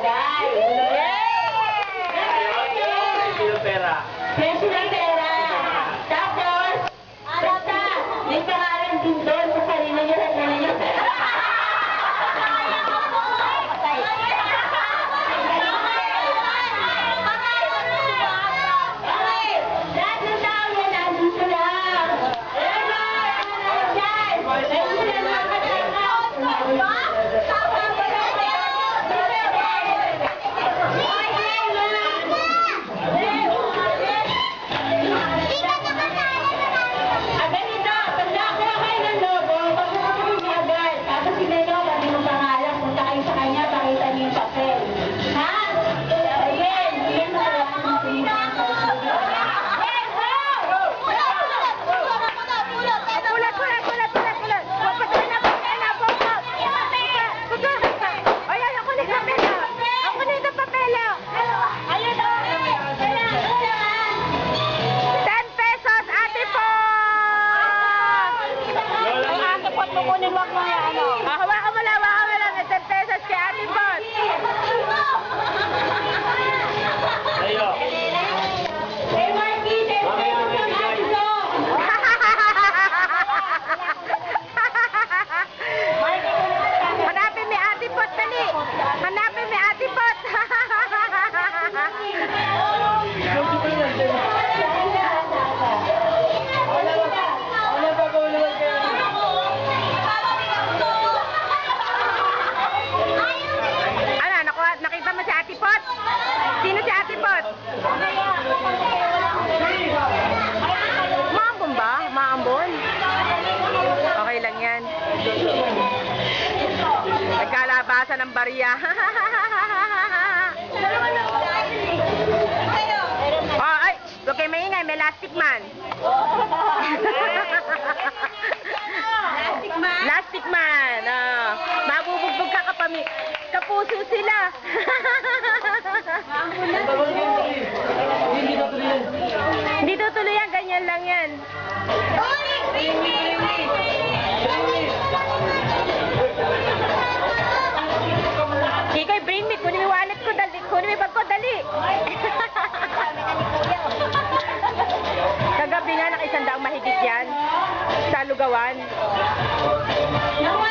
Tagay. Yay! Yay! Yay! Yay! Yay! Yay! Yay! Yay! Yay! kunin mo ako ano. Maria. oh, ay, huwag kayo maingay. May lastik man. lastik man? Lastik man. Oh. Mabubugbog ka kapami. Kapuso sila. Hindi tutuloy yan. Ganyan lang yan. Uy! Uy! Uy! Uy! mali. Kagabi nga, nakaisang daang mahigit yan sa lugawan. Nakuha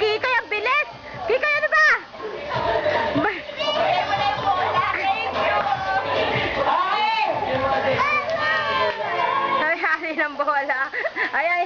Kikoy, ang bilis! Kikoy, ano ba? Ba- Ay, hari ng bola. Ay, ay.